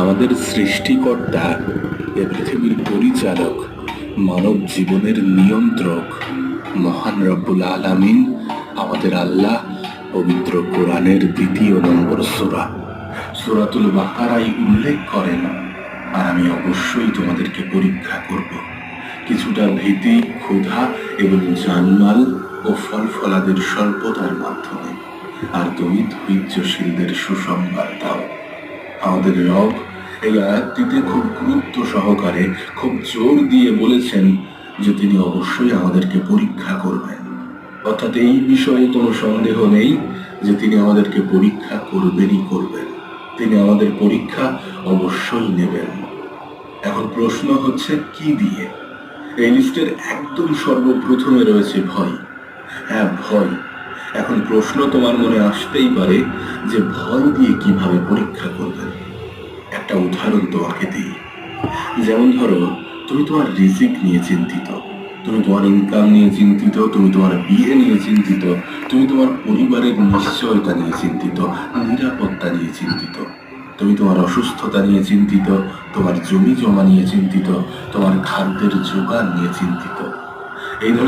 আমাদের সৃষ্টিকর্তা এ পৃথিবীর পরিচালক, মানব জীবনের নিয়ন্ত্রক, মহান রব্বুল আলামিন, আমাদের আল্লাহ পবিত্র কোরআনের দ্বিতীয় নম্বর সূরা। সূরাতুল বাকারাই উল্লেখ করেন, আর আমি অবশ্যই তোমাদেরকে পরীক্ষা করব। কিছুটা ভীতি, ক্ষুধা এবং জানমাল ও ফল ফলাদের স্বল্পতার মাধ্যমে। আর তুমি ধৈর্যশীলদের সুসংবাদ দাও। আমাদের রব এই আয়াতটিতে খুব গুরুত্ব সহকারে খুব জোর দিয়ে বলেছেন যে তিনি অবশ্যই আমাদেরকে পরীক্ষা করবেন। অর্থাৎ এই বিষয়ে কোনো সন্দেহ নেই যে তিনি আমাদেরকে পরীক্ষা করবেনই করবেন। তিনি আমাদের পরীক্ষা অবশ্যই নেবেন। এখন প্রশ্ন হচ্ছে, কি দিয়ে? এই লিস্টের একদম সর্বপ্রথমে রয়েছে ভয়। হ্যাঁ ভয়। এখন প্রশ্ন তোমার মনে আসতেই পারে যে ভয় দিয়ে কীভাবে পরীক্ষা করবেন একটা উদাহরণ তোমাকে দিই। যেমন ধরো, তুমি তোমার রিজিক নিয়ে চিন্তিত। তুমি তোমার ইনকাম নিয়ে চিন্তিত, তুমি তোমার বিয়ে নিয়ে চিন্তিত, তুমি তোমার পরিবারের নিশ্চয়তা নিয়ে চিন্তিত, নিরাপত্তা নিয়ে চিন্তিত। তুমি তোমার অসুস্থতা নিয়ে চিন্তিত, তোমার জমি জমা নিয়ে চিন্তিত, তোমার খাদ্যের যোগান নিয়ে চিন্তিত। এই ধরনের